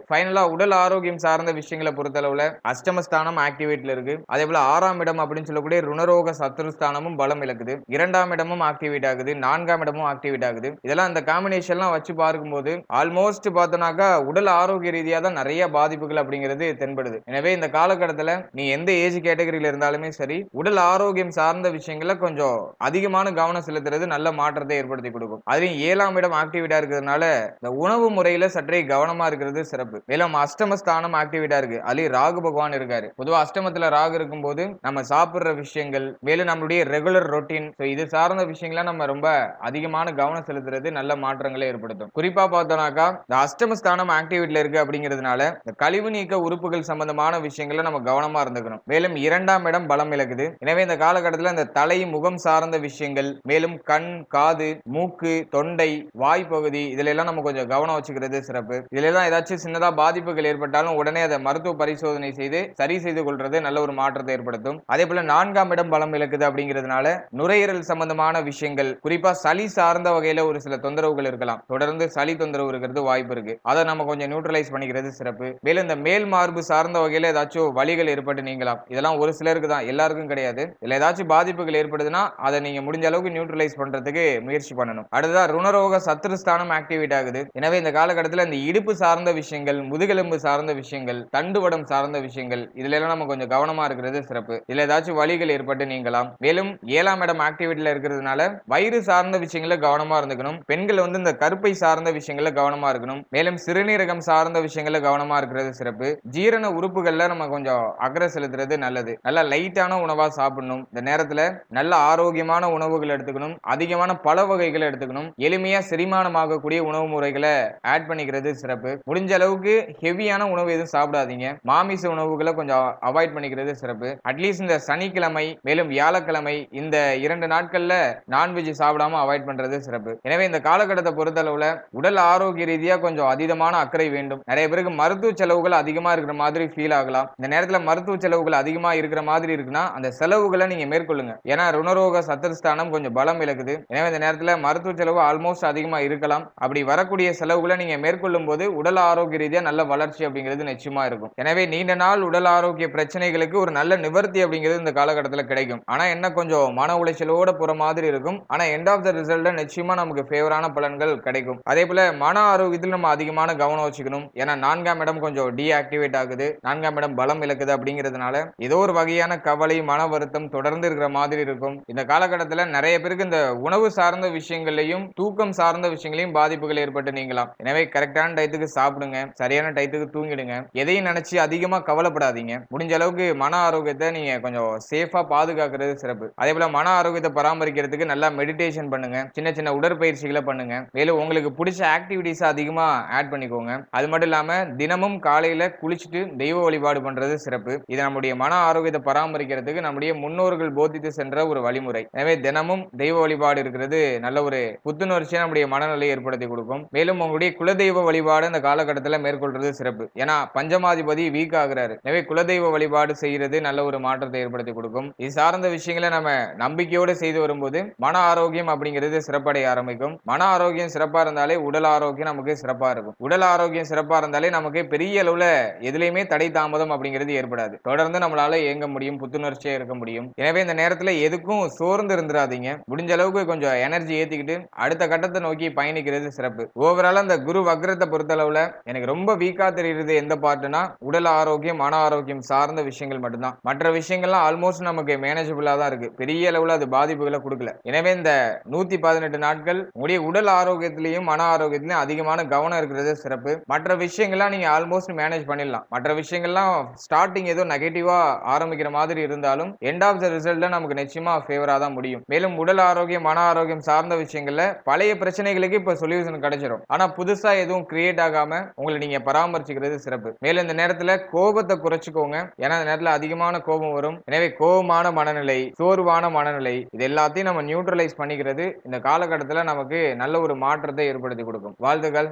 உடல் ஆரோக்கியம் சார்ந்த விஷயங்களை பொறுத்தளவுல அஷ்டமஸ்தானம் ஆக்டிவேட்ல இருக்கு. அதே போல ஆறாம் இடம் அப்படின்னு சொல்லக்கூடிய ருணரோக சத்துருஸ்தானமும் பலம் இழக்குது. இரண்டாம் இடமும் ஆக்டிவேட் ஆகுது. நான்காம் இடமும் ஆக்டிவேட் ஆகுது. இதெல்லாம் இந்த காம்பினேஷன்லாம் வச்சு பார்க்கும்போது ஆல்மோஸ்ட் பார்த்தோம்னாக்கா உடல் ஆரோக்கிய ரீதியாக தான் நிறைய பாதிப்புகள் அப்படிங்கிறது தென்படுது. எனவே இந்த காலகட்டத்தில் நீ எந்த ஏஜ் கேட்டகரியில் இருந்தாலுமே சரி உடல் ஆரோக்கியம் சார்ந்த விஷயங்கள கொஞ்சம் அதிகமான கவனம் செலுத்துறது நல்ல மாற்றத்தை ஏற்படுத்தி கொடுக்கும். அதுலயும் ஏழாம் இடம் ஆக்டிவேட்டா இருக்கிறதுனால இந்த உணவு முறையில சற்றே கவனமா இருக்கிறது சிறப்பு. மேலும் அஷ்டமஸ்தானம் ஆக்டிவேட்டா இருக்கு. அதுலயும் ராகு பகவான் இருக்காரு. பொதுவா அஷ்டமத்துல ராகு இருக்கும்போது நம்ம சாப்பிடுற விஷயங்கள் மேலும் நம்மளுடைய ரெகுலர் ரொட்டீன் இது சார்ந்த விஷயங்கள நம்ம ரொம்ப அதிகமான கவனம் செலுத்துறது நல்ல மாற்றங்களை ஏற்படுத்தும். குறிப்பா பார்த்தோம்னாக்கா இந்த அஷ்டமஸ்தானம் ஆக்டிவேட்ல இருக்கு அப்படிங்கிறதுனால இந்த கழிவு நீக்க உறுப்புகள் சம்பந்தமான விஷயங்கள நம்ம கவனமா இருந்துக்கணும். மேலும் இரண்டாம் இடம் பலம் இழக்குது. எனவே இந்த காலகட்டத்தில் இந்த தலை முகம் சார்ந்த விஷயங்கள் மேலும் கண் காது மூக்கு தொண்டை வாய் பகுதி இதுல எல்லாம் நம்ம கொஞ்சம் கவனம் வச்சுக்கிறது சிறப்பு. இதுல எல்லாம் ஏதாச்சும் சின்னதா பாதிப்புகள் ஏற்பட்டாலும் உடனே அதை மருத்துவ பரிசோதனை செய்து சரி செய்து கொள்றது நல்ல ஒரு மாற்றத்தை ஏற்படுத்தும். அதே போல நான்காம் இடம் பலம் இழக்குது அப்படிங்கிறதுனால நுரையீரல் சம்பந்தமான விஷயங்கள் குறிப்பா சளி சார்ந்த வகையில ஒரு சில தொந்தரவுகள் இருக்கலாம். தொடர்ந்து சளி தொந்தரவு இருக்கிறது வாய்ப்பு இருக்கு. அதை நம்ம கொஞ்சம் நியூட்ரலைஸ் பண்ணிக்கிறது சிறப்பு. மேலும் இந்த மேல் மார்பு சார்ந்த வகையில ஏதாச்சும் வலிகள் ஏற்பட்டு நீங்களாம் இதெல்லாம் ஒரு சிலருக்கு தான் எல்லாருக்கும் கிடையாது. இதுல ஏதாச்சும் பாதிப்புகள் ஏற்படுதுன்னா அதை நீங்க முடிஞ்ச அளவுக்கு நியூட்ரலைஸ் பண்றதுக்கு முயற்சி பண்ணணும். அடுத்ததா ருணரோக சத்துருஸ்தானம் ஆக்டிவேட் ஆகுது. எனவே இந்த காலகட்டத்தில் இந்த இடுப்பு சார்ந்த விஷயங்கள் முதுகெலும்பு சார்ந்த விஷயங்கள் தண்டுவடம் சார்ந்த விஷயங்கள் இதுல எல்லாம் நம்ம கொஞ்சம் கவனமா இருக்கிறது சிறப்பு. இதுல ஏதாச்சும் வலிகள் ஏற்பட்டு நீங்களாம் மேலும் ஏழாம் இடம் ஆக்டிவிட்டியில இருக்கிறதுனால வயிறு சார்ந்த விஷயங்கள கவனமா இருந்துக்கணும். பெண்கள் வந்து இந்த கருப்பை சார்ந்த விஷயங்கள கவனமா இருக்கணும். மேலும் சிறுநீரகம் சார்ந்த விஷயங்கள கவனமா இருக்கிறது சிறப்பு. ஜீரண உறுப்புகள்ல நம்ம கொஞ்சம் அக்கறை செலுத்துறது நல்லது. நல்லா லைட்டான உணவா சாப்பிடணும். இந்த நேரத்துல நல்ல ஆரோக்கியமான உணவுகள் எடுத்துக்கணும். அதிகமான பழ வகைகளை எடுத்துக்கணும். எளிமையா செரிமானமாகக்கூடிய உணவு முறைகளை ஆட் பண்ணிக்கிறது சிறப்பு. முடிஞ்ச அளவுக்கு ஹெவியான உணவு எதுவும் சாப்பிடாதீங்க. மாமிச உணவுகளை கொஞ்சம் அவாய்ட் பண்ணிக்கிறது சிறப்பு. அட்லீஸ்ட் இந்த சனிக்கிழமை மேலும் வியாழக்கிழமை இந்த இரண்டு நாட்கள்ல நான்வெஜ் சாப்பிடாம அவாய்ட் பண்றது சிறப்பு. எனவே இந்த காலகட்டத்தை பொறுத்தளவுல உடல் ஆரோக்கிய ரீதியா கொஞ்சம் அதீதமான அக்கறை வேண்டும். நிறைய பேருக்கு மருத்துவ செலவுகள் அதிகமா இருக்கிற மாதிரி ஃபீல் ஆகலாம். இந்த நேரத்துல மருத்துவ செலவுகள் அதிகமா இருக்கிற மாதிரி இருக்குன்னா அந்த செலவுகளை நீங்க மேற்கொள்ளுங்க. ஏன்னா ருணரோக சத்துருஸ்தானம் கொஞ்சம் பலம் இழக்குது. எனவே இந்த நேரத்துல மருத்துவ செலவு ஆல்மோஸ்ட் அதிகமா இருக்கலாம். அப்படி வரக்கூடிய செலவுகளை நீங்க மேற்கொள்ளும் போது உடல் ஆரோக்கிய ரீதியா நல்ல வளர்ச்சி அப்படிங்கிறது நிச்சயமா இருக்கும். எனவே நீண்ட நாள் உடல் ஆரோக்கிய பிரச்சனைகளுக்கு ஒரு நல்ல நிவர்த்தி அப்படிங்கிறது இந்த காலகட்டத்தில் கிடைக்கும். ஆனா என்ன கொஞ்சம் மன உளைச்சலோட போற மாதிரி இருக்கும். ஆனா எண்ட் ஆஃப் த ரிசல்ட்ல நிச்சயமா நமக்கு ஃபேவரான பலன்கள் கிடைக்கும். அதே போல மன ஆரோக்கியத்தில் நம்ம அதிகமான கவனம் வச்சுக்கணும். ஏன்னா நான்காம் இடம் கொஞ்சம் டீஆக்டிவேட் ஆகுது. நான்காம் இடம் பலம் இழக்குது அப்படிங்கிறதுனால ஏதோ ஒரு வகையான கவலை மன வருத்தம் தொடர்ந்து இருக்கிற மாதிரி இருக்கும். இந்த காலகட்டத்தில் நிறைய பேருக்கு இந்த உணவு சார்ந்த விஷயங்களையும் தூக்கம் சார்ந்த விஷயங்களையும் பாதிப்புகள் ஏற்பட்டு நீங்களாம் எனவே கரெக்டான டயத்துக்கு சாப்பிடுங்க. சரியான டயத்துக்கு தூங்கிடுங்க. எதையும் நினைச்சு அதிகமா கவலைப்படாதீங்க. முடிஞ்ச அளவுக்கு மன ஆரோக்கியத்தை நீங்க கொஞ்சம் சேஃபா பாதுகாக்கிறது சிறப்பு. அதே போல மன ஆரோக்கியத்தை பராமரிக்கிறதுக்கு நல்லா மெடிடேஷன் பண்ணுங்க. சின்ன சின்ன உடற்பயிற்சிகளை பண்ணுங்க. மேலும் உங்களுக்கு பிடிச்ச ஆக்டிவிட்டிஸ் அதிகமா ஆட் பண்ணிக்கோங்க. அது மட்டும் இல்லாம தினமும் காலையில குளிச்சுட்டு தெய்வ வழிபாடு பண்றது சிறப்பு. இது நம்முடைய மன ஆரோக்கியத்தை பராமரிக்கிறதுக்கு நம்முடைய முன்னோர்கள் போதித்து சென்ற ஒரு வழிமுறை. எனவே தினமும் தெய்வ வழிபாடு இருக்கிறது நல்ல ஒரு புத்துணர்ச்சியை நம்முடைய மனநிலையை ஏற்படுத்தி கொடுக்கும். மேலும் உங்களுடைய குலதெய்வ வழிபாடு அந்த காலகட்டத்தில் மேற்கொள்றது கொள்றது சிறப்பு. ஏன்னா பஞ்சமாதிபதி வீக் ஆகுறாரு. எனவே குலதெய்வ வழிபாடு செய்யறது நல்ல ஒரு மாற்றத்தை ஏற்படுத்தி கொடுக்கும். இது சார்ந்த விஷயங்களை நம்ம நம்பிக்கையோடு செய்து வரும்போது மன ஆரோக்கியம் அப்படிங்கிறது சிறப்படைய ஆரம்பிக்கும். மன ஆரோக்கியம் சிறப்பா இருந்தாலே உடல் ஆரோக்கியம் நமக்கு சிறப்பா இருக்கும். உடல் ஆரோக்கியம் சிறப்பா இருந்தாலே நமக்கு பெரிய அளவுல எதுலையுமே தடை தாமதம் அப்படிங்கிறது ஏற்படாது. தொடர்ந்து நம்மளால இயங்க முடியும் புத்துணர்ச்சியா இருக்க முடியும். எனவே இந்த நேரத்துல எதுக்கும் சோர்ந்து இருந்துடாதீங்க முடிஞ்ச அளவுக்கு கொஞ்சம் எனர்ஜி ஏத்திக்கிட்டு அடுத்த கட்டத்தை நோக்கி பயணிக்கிறது சிறப்பு. ஓவரால் அந்த குரு வக்ரத்தை பொறுத்தளவுல எனக்கு ரொம்ப வீக்காக தெரிகிறது எந்த பார்ட்டுனா உடல் ஆரோக்கியம் மன ஆரோக்கியம் சார்ந்த விஷயங்கள் மட்டும்தான். மற்ற விஷயங்கள்லாம் ஆல்மோஸ்ட் நமக்கு மேனேஜபிளாக தான் இருக்கு. பெரிய அளவில் அது பாதிப்புகளை கொடுக்கல. எனவே இந்த நூற்றி பதினெட்டு நாட்கள் உங்களுடைய உடல் ஆரோக்கியத்திலையும் மன ஆரோக்கியத்திலையும் அதிகமான கவனம் இருக்கிறது சிறப்பு. மற்ற விஷயங்கள்லாம் நீங்கள் ஆல்மோஸ்ட் மேனேஜ் பண்ணிடலாம். மற்ற விஷயங்கள்லாம் ஸ்டார்டிங் ஏதோ நெகட்டிவாக ஆரம்பிக்கிற மாதிரி இருந்தாலும் எண்ட் ஆஃப் த ரிசல்ட்டில் நமக்கு நிச்சயமாக ஃபேவராக தான் முடியும். மேலும் உடல் ஆரோக்கியம் மன ஆரோக்கியம் சார்ந்த விஷயங்களில் பழைய பிரச்சனைகளுக்கு இப்போ சொல்யூஷன் கிடைச்சிடும் ஆனால் புதுசாக எதுவும் கிரியேட் ஆகாமல் உங்களை நீங்கள் பராமரிச்சுக்கிறது சிறப்பு. மேலும் இந்த நேரத்துல கோபத்தை குறைச்சிக்கோங்க. ஏன்னா இந்த நேரத்துல அதிகமான கோபம் வரும். எனவே கோபமான மனநிலை சோர்வான மனநிலை இது எல்லாத்தையும் நம்ம நியூட்ரலைஸ் பண்ணிக்கிறது இந்த காலகட்டத்துல நமக்கு நல்ல ஒரு மாற்றத்தை ஏற்படுத்தி கொடுக்கும். வாழ்த்துக்கள்.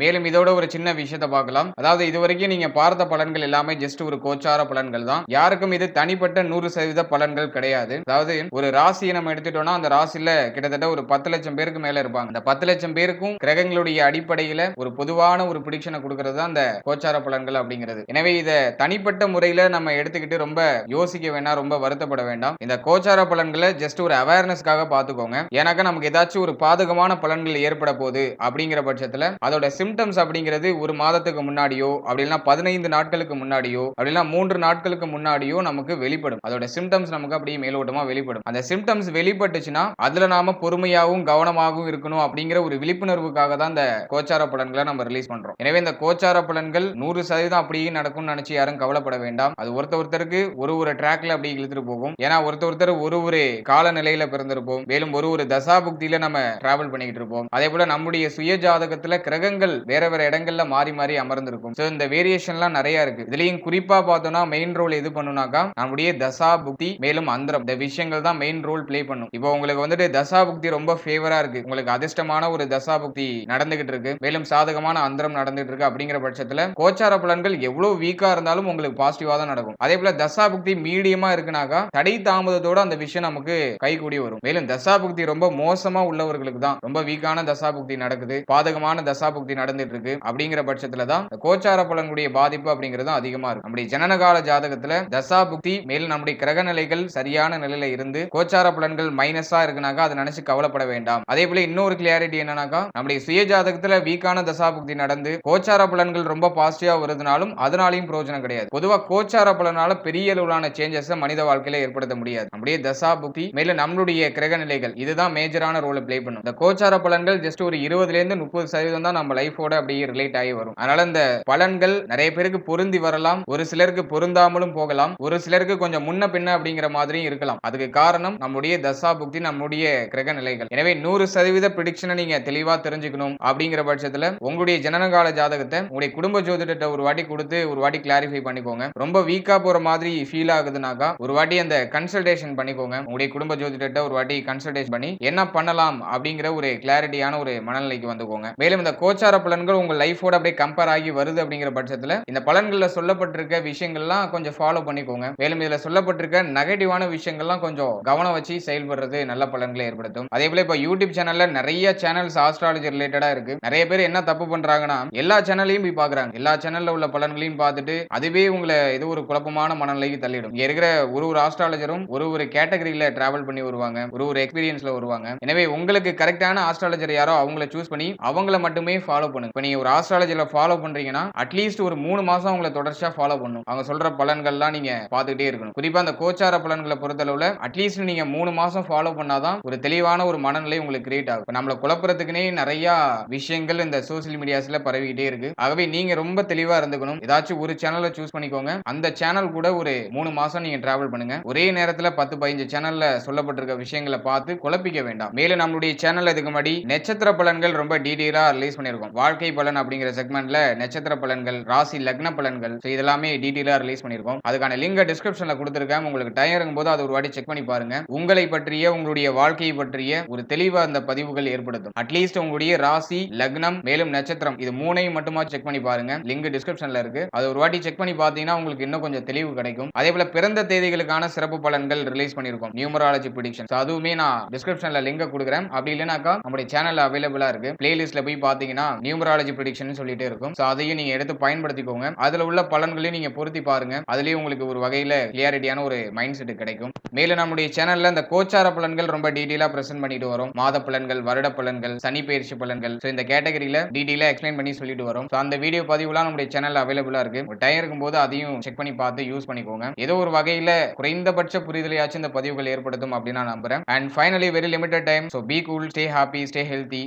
மேலும் இதோட ஒரு சின்ன விஷயத்தை பார்க்கலாம். அதாவது இது வரைக்கும் நீங்க பார்த்த பலன்கள் எல்லாமே ஜஸ்ட் ஒரு கோச்சார பலன்கள் தான். யாருக்கும் இது தனிப்பட்ட நூறு சதவீத பலன்கள் கிடையாது. அதாவது ஒரு ராசியை நம்ம எடுத்துட்டோம்னா அந்த ராசியில கிட்டத்தட்ட ஒரு பத்து லட்சம் பேருக்கு மேல இருப்பாங்க. அந்த பத்து லட்சம் பேருக்கும் கிரகங்களுடைய அடிப்படையில ஒரு பொதுவான ஒரு பிடிக்ஷனை கொடுக்கறது தான் அந்த கோச்சார பலன்கள் அப்படிங்கிறது. எனவே இதை தனிப்பட்ட முறையில நம்ம எடுத்துக்கிட்டு ரொம்ப யோசிக்க வேண்டாம் ரொம்ப வருத்தப்பட வேண்டாம். இந்த கோச்சார பலன்களை ஜஸ்ட் ஒரு அவேர்னஸ்க்காக பாத்துக்கோங்க ஏன்னாக்கா நமக்கு ஏதாச்சும் ஒரு பாதகமான பலன்கள் ஏற்பட போகுது அப்படிங்கிற பட்சத்துல அதோட சிம்டம்ஸ் அப்படிங்கிறது ஒரு மாதத்துக்கு முன்னாடியோ அப்படின்னா பதினைந்து நாட்களுக்கு முன்னாடியோ அப்படின்னா மூன்று நாட்களுக்கு முன்னாடியோ நமக்கு வெளிப்படும். அதோட சிம்டம்ஸ் நமக்கு அப்படியே மேலோட்டமா வெளிப்படும். அந்த சிம்டம்ஸ் வெளிப்பட்டுச்சுன்னா அதுல நாம பொறுமையாகவும் கவனமாகவும் இருக்கணும் அப்படிங்கிற ஒரு விழிப்புணர்வுக்காக தான் இந்த கோச்சார பலன்களை நம்ம ரிலீஸ் பண்றோம். எனவே இந்த கோச்சார பலன்கள் நூறு சதவீதம் அப்படியே நடக்கும்னு நினைச்சு யாரும் கவலைப்பட வேண்டாம். அது ஒருத்த ஒருத்தருக்கு ஒரு ஒரு ட்ராக்ல அப்படியே இழுத்துட்டு போகும். ஏன்னா ஒருத்த ஒருத்தர் ஒரு ஒரு காலநிலையில பிறந்திருப்போம். மேலும் ஒரு ஒரு தசாபுக்தியில நம்ம டிராவல் பண்ணிக்கிட்டு இருப்போம். அதே போல நம்முடைய சுய ஜாதகத்துல கிரகங்கள் வேற வேற இடங்கள்ல மாறி மாறி அமர்ந்திருக்கும். ஸோ இந்த வேரியேஷன்லாம் நிறைய இருக்கு. இதுலயும் குறிப்பா பார்த்தோம்னா மெயின் ரோல் எது பண்ணுனாக்கா நம்முடைய தசா புக்தி மேலும் அந்தரம். இந்த விஷயங்கள் தான் மெயின் ரோல் பிளே பண்ணும். இப்போ உங்களுக்கு வந்துட்டு தசா புக்தி ரொம்ப ஃபேவரா இருக்கு. உங்களுக்கு அதிர்ஷ்டமான ஒரு தசா புக்தி நடந்துகிட்டு இருக்கு. மேலும் சாதகமான அந்தரம் நடந்துட்டு இருக்கு அப்படிங்கிற பட்சத்துல கோச்சார பலன்கள் எவ்வளவு வீக்கா இருந்தாலும் உங்களுக்கு பாசிட்டிவா தான் நடக்கும். அதே போல தசா புக்தி மீடியமா இருக்குனாக்கா தடை தாமதத்தோட அந்த விஷயம் நமக்கு கைகூடி வரும். மேலும் தசா புக்தி ரொம்ப மோசமா உள்ளவர்களுக்கு தான் ரொம்ப வீக்கான தசா புக்தி நடக்குது. பாதகமான தசா புக்தி நடந்துட்டு இருக்கு அப்படிங்கிற பட்சத்துல தான் கோச்சார பலனுடைய பாதிப்பு அப்படிங்கிறது அதிகமா இருக்கும் நம்முடைய ஜனனகால ஜாதகத்துல தசா புக்தி மேலும் நம்முடைய கிரக நிலைகள் சரியான நிலையில இருந்து கோச்சார பலன்கள் மைனஸா இருக்குனாக்கா அதை நினைச்சு கவலைப்பட வேண்டாம். அதே போல இன்னொரு கிளியாரிட்டி என்னன்னாக்கா நம்முடைய சுய ஜாதகத்துல வீக்கான தசா புக்தி நடந்து கோச்சார பலன்கள் ரொம்ப பாசிட்டிவா வருதுனாலும் அதனாலையும் பிரயோஜனம் கிடையாது. பொதுவா கோச்சார பலனால பெரிய அளவிலான சேஞ்சஸ் மனித வாழ்க்கையில ஏற்படுத்த முடியாது. நம்முடைய தசா புக்தி மேலும் நம்மளுடைய கிரக நிலைகள் இதுதான் மேஜரான ரோலை பிளே பண்ணும். இந்த கோச்சார பலன்கள் ஜஸ்ட் ஒரு இருபதுல இருந்து முப்பது சதவீதம் தான் நம்ம லைஃபோட அப்படியே ரிலேட் ஆகி வரும். அதனால இந்த பலன்கள் நிறைய பேருக்கு பொருந்தி வரலாம். ஒரு சிலருக்கு பொருந்தாமலும் போகலாம். ஒரு சிலருக்கு கொஞ்சம் முன்ன பின்ன அப்படிங்கிற மாதிரியும் இருக்கலாம். அதுக்கு காரணம் நம்முடைய தசா புக்தி நம்முடைய கிரக நிலைகள். எனவே நூறு சதவீத ப்ரிடிக்ஷனை நீங்க தெளிவா தெரிஞ்சுக்கணும் அப்படிங்கிற பட்சத்துல உங்களுடைய ஜனனகால ஜாதகத்தை உங்களுடைய குடும்ப ஜோதிடத்தை ஒரு வாட்டி கொடுத்து ஒரு வாட்டி கிளாரிஃபை பண்ணிக்கோங்க. ரொம்ப வீக்கா போற மாதிரி ஃபீல் ஆகுதுனாக்கா ஒரு வாட்டி அந்த கன்சல்டேஷன் பண்ணிக்கோங்க. உங்களுடைய குடும்ப ஜோதிடத்தை ஒரு வாட்டி கன்சல்டேஷன் பண்ணி என்ன பண்ணலாம் அப்படிங்கிற ஒரு கிளாரிட்டியான ஒரு மனநிலைக்கு வந்துக்கோங்க. மேலும் இந்த கோச்சார பலன்கள் உங்கள் லைஃபோட அப்படியே கம்பேர் ஆகி வருது அப்படிங்கிற பட்சத்தில் இந்த பலன்களில் சொல்லப்பட்டிருக்க விஷயங்கள்லாம் கொஞ்சம் ஃபாலோ பண்ணிக்கோங்க. மேலும் இதில் சொல்லப்பட்டிருக்க நெகட்டிவான விஷயங்கள்லாம் கொஞ்சம் கவனம் வச்சு செயல்படுறது நல்ல பலன்களை ஏற்படுத்தும். அதே போல இப்போ யூடியூப் சேனலில் நிறைய சேனல்ஸ் ஆஸ்ட்ராலஜி ரிலேட்டடாக இருக்கு. நிறைய பேர் என்ன தப்பு பண்றாங்கன்னா எல்லா சேனலையும் போய் பார்க்குறாங்க எல்லா சேனலில் உள்ள பலன்களையும் பார்த்துட்டு அதுவே உங்களை ஏதோ ஒரு குழப்பமான மனநிலைக்கு தள்ளிடும். இங்கே இருக்கிற ஒரு ஒரு ஆஸ்ட்ராலஜரும் ஒரு ஒரு கேட்டகரியில் டிராவல் பண்ணி வருவாங்க. ஒரு ஒரு எக்ஸ்பீரியன்ஸ்ல வருவாங்க. எனவே உங்களுக்கு கரெக்டான ஆஸ்ட்ராலஜர் யாரோ அவங்கள சூஸ் பண்ணி அவங்கள மட்டுமே ஃபாலோ பண்ணுங்க. இப்போ நீங்க ஒரு ஆஸ்ட்ராலஜில ஃபாலோ பண்றீங்கன்னா அட்லீஸ்ட் ஒரு மூணு மாசம் அவங்கள தொடர்ச்சியா ஃபாலோ பண்ணும். அவங்க சொல்ற பலன்கள்லாம் நீங்க பார்த்துக்கிட்டே இருக்கணும். குறிப்பா அந்த கோச்சார பலன்களை பொறுத்தளவுல அட்லீஸ்ட் நீங்க மூணு மாசம் ஃபாலோ பண்ணாதான் ஒரு தெளிவான ஒரு மனநிலை உங்களுக்கு கிரியேட் ஆகும். நம்மளை நம்மள குழப்பறதுக்குனே நிறைய விஷயங்கள் இந்த சோசியல் மீடியாஸ்ல பரவிக்கிட்டே இருக்கு. ஆகவே நீங்க ரொம்ப தெளிவா இருந்துக்கணும். ஏதாச்சும் ஒரு சேனலை சூஸ் பண்ணிக்கோங்க. அந்த சேனல் கூட ஒரு மூணு மாசம் நீங்க டிராவல் பண்ணுங்க. ஒரே நேரத்துல பத்து பதினஞ்சு சேனல்ல சொல்லப்பட்டிருக்க விஷயங்களை பார்த்து குழப்பிக்க வேண்டாம். மேலும் நம்மளுடைய சேனல் இதுக்கு முன்னாடி நட்சத்திர பலன்கள் ரொம்ப டீடைலா ரிலீஸ் பண்ணியிருக்கோம். வாழ்க்கை பலன் அப்படிங்கிற செக்மெண்ட்ல நட்சத்திர பலன்கள் ராசி லக்ன பலன்கள். ஸோ இதெல்லாமே டீட்டெயிலாக ரிலீஸ் பண்ணியிருக்கோம் அதுக்கான லிங்க் டிஸ்கிரிப்ஷன்ல கொடுத்துருக்கேன். உங்களுக்கு டைம் இருக்கும்போது அது ஒரு வாட்டி செக் பண்ணி பாருங்க. உங்களை பற்றிய உங்களுடைய வாழ்க்கையை பற்றிய ஒரு தெளிவா அந்த பதிவுகள் ஏற்படுத்தும். அட்லீஸ்ட் உங்களுடைய ராசி லக்னம் மேலும் நட்சத்திரம் இது மூணையும் மட்டுமா செக் பண்ணி பாருங்க. லிங்க் டிஸ்கிரிப்ஷன்ல இருக்கு. அது ஒரு வாட்டி செக் பண்ணி பார்த்தீங்கன்னா உங்களுக்கு இன்னும் கொஞ்சம் தெளிவு கிடைக்கும். அதே போல பிறந்த தேதிகளுக்கான சிறப்பு பலன்கள் ரிலீஸ் பண்ணிருக்கோம். நியூமராலஜி ப்ரிடிக்ஷன் அதுவுமே நான் டிஸ்கிரிப்ஷன்ல லிங்க் கொடுக்குறேன். அப்படி இல்லைனாக்கா நம்முடைய சேனல் அவைலபிளா இருக்கு. பிளேலிஸ்ட்ல போய் பாத்தீங்கன்னா நியூமராலஜி ப்ரிடிக்ஷன் சொல்லிட்டே இருக்கும். ஸோ அதையும் நீங்க எடுத்து பயன்படுத்திக்கோங்க. அதுல உள்ள பலன்களையும் நீங்க பொருத்தி பாருங்க. அதுலயும் உங்களுக்கு ஒரு வகையில கிளியாரிட்டியான ஒரு மைண்ட் செட் கிடைக்கும். மேலும் நம்முடைய சேனல்ல இந்த கோச்சார பலன்கள் ரொம்ப டீட்டெயிலா பிரசன்ட் பண்ணிட்டு வரும். மாத பலன்கள் வருட பலன்கள் சனி பயிற்சி பலன்கள். ஸோ இந்த கேட்டகரியில டீட்டெயிலா எக்ஸ்பிளைன் பண்ணி சொல்லிட்டு வரும். ஸோ அந்த வீடியோ பதிவுலாம் நம்முடைய சேனல் அவைலபிளா இருக்கு. டைம் இருக்கும்போது அதையும் செக் பண்ணி பார்த்து யூஸ் பண்ணிக்கோங்க. ஏதோ ஒரு வகையில குறைந்தபட்ச புரிதலையாச்சும் இந்த பதிவுகள் ஏற்படுத்தும் அப்படின்னு நான் நம்புறேன். And finally very limited time so be cool stay happy stay healthy